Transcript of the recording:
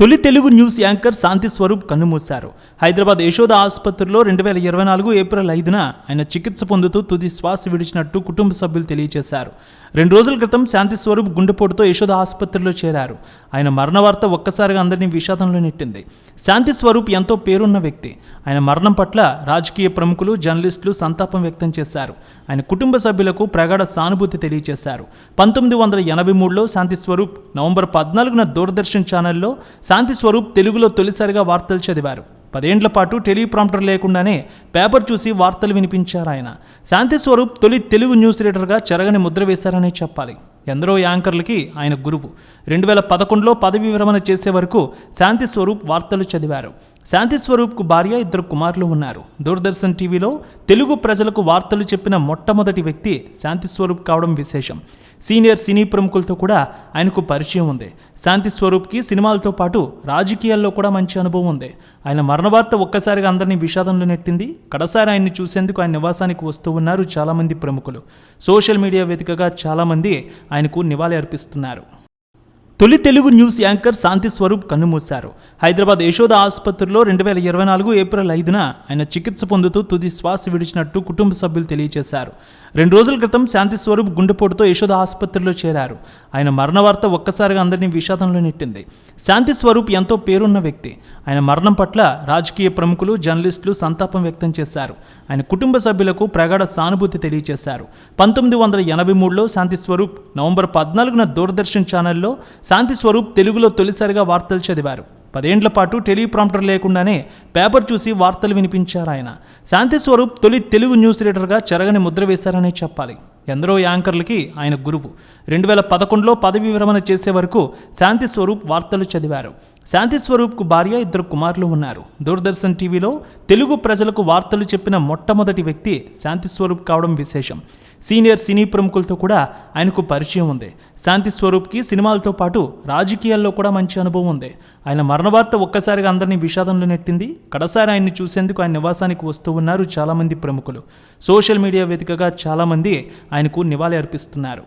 తొలి Telugu news anchor Shanti Swaroop కన్నుమూశారు. హైదరాబాద్ యశోద ఆసుపత్రిలో రెండు వేల ఇరవై నాలుగు ఏప్రిల్ ఐదున ఆయన చికిత్స పొందుతూ తుది శ్వాస విడిచినట్టు కుటుంబ సభ్యులు తెలియజేశారు రెండు రోజుల క్రితం శాంతి స్వరూప్ గుండెపోటుతో యశోద ఆసుపత్రిలో చేరారు. ఆయన మరణ వార్త ఒక్కసారిగా అందరినీ విషాదంలో నెట్టింది. శాంతి స్వరూప్ ఎంతో పేరున్న వ్యక్తి. ఆయన మరణం పట్ల రాజకీయ ప్రముఖులు జర్నలిస్టులు సంతాపం వ్యక్తం చేశారు. ఆయన కుటుంబ సభ్యులకు ప్రగాఢ సానుభూతి తెలియజేశారు పంతొమ్మిది వందల ఎనభై మూడులో శాంతి స్వరూప్ నవంబర్ పద్నాలుగున దూరదర్శన్ ఛానల్లో శాంతి స్వరూప్ తెలుగులో తొలిసారిగా వార్తలు చదివారు. పదేండ్ల పాటు టెలిప్రాంప్టర్ లేకుండానే పేపర్ చూసి వార్తలు వినిపించారు ఆయన. శాంతి స్వరూప్ తొలి తెలుగు న్యూస్ రీడర్గా చెరగని ముద్ర వేశారనే చెప్పాలి. ఎందరో యాంకర్లకి ఆయన గురువు. రెండు వేల పదకొండులో పదవి విరమణ చేసే వరకు శాంతి స్వరూప్ వార్తలు చదివారు. శాంతి స్వరూప్కు భార్య ఇద్దరు కుమారులు ఉన్నారు. దూరదర్శన్ టీవీలో తెలుగు ప్రజలకు వార్తలు చెప్పిన మొట్టమొదటి వ్యక్తి శాంతి స్వరూప్ కావడం విశేషం. సీనియర్ సినీ ప్రముఖులతో కూడా ఆయనకు పరిచయం ఉంది. శాంతి స్వరూప్కి సినిమాలతో పాటు రాజకీయాల్లో కూడా మంచి అనుభవం ఉంది. ఆయన మరణ వార్త ఒక్కసారిగా అందరినీ విషాదంలో నెట్టింది. కడసారి ఆయన్ని చూసేందుకు ఆయన నివాసానికి వస్తూ ఉన్నారు చాలామంది ప్రముఖులు. సోషల్ మీడియా వేదికగా చాలామంది ఆయనకు నివాళి అర్పిస్తున్నారు తొలి తెలుగు న్యూస్ యాంకర్ శాంతి స్వరూప్ కన్నుమూశారు. హైదరాబాద్ యశోద ఆసుపత్రిలో రెండు వేల ఇరవై నాలుగు ఏప్రిల్ ఐదున ఆయన చికిత్స పొందుతూ తుది శ్వాస విడిచినట్టు కుటుంబ సభ్యులు తెలియజేశారు. రెండు రోజుల క్రితం శాంతి స్వరూప్ గుండెపోటుతో యశోద ఆసుపత్రిలో చేరారు. ఆయన మరణ వార్త ఒక్కసారిగా అందరినీ విషాదంలో నెట్టింది. శాంతి స్వరూప్ ఎంతో పేరున్న వ్యక్తి. ఆయన మరణం పట్ల రాజకీయ ప్రముఖులు జర్నలిస్టులు సంతాపం వ్యక్తం చేశారు. ఆయన కుటుంబ సభ్యులకు ప్రగాఢ సానుభూతి తెలియజేశారు. పంతొమ్మిది వందల ఎనభై మూడులో శాంతి స్వరూప్ నవంబర్ పద్నాలుగున దూరదర్శన్ ఛానల్లో శాంతి స్వరూప్ తెలుగులో తొలిసారిగా వార్తలు చదివారు. పదేండ్ల పాటు టెలిప్రాంప్టర్ లేకుండానే పేపర్ చూసి వార్తలు వినిపించారు ఆయన. శాంతి స్వరూప్ తొలి తెలుగు న్యూస్ రీడర్గా చెరగని ముద్ర వేశారనే చెప్పాలి. ఎందరో యాంకర్లకి ఆయన గురువు. రెండు వేల పదకొండులో పదవి విరమణ చేసే వరకు శాంతి స్వరూప్ వార్తలు చదివారు. శాంతి స్వరూప్కు భార్య ఇద్దరు కుమారులు ఉన్నారు. దూరదర్శన్ టీవీలో తెలుగు ప్రజలకు వార్తలు చెప్పిన మొట్టమొదటి వ్యక్తి శాంతి స్వరూప్ కావడం విశేషం. సీనియర్ సినీ ప్రముఖులతో కూడా ఆయనకు పరిచయం ఉంది. శాంతి స్వరూప్కి సినిమాలతో పాటు రాజకీయాల్లో కూడా మంచి అనుభవం ఉంది. ఆయన మరణ వార్త ఒక్కసారిగా అందరినీ విషాదంలో నెట్టింది. కడసారి ఆయన్ని చూసేందుకు ఆయన నివాసానికి వస్తూ ఉన్నారు చాలామంది ప్రముఖులు. సోషల్ మీడియా వేదికగా చాలామంది ఆయనకు నివాళి అర్పిస్తున్నారు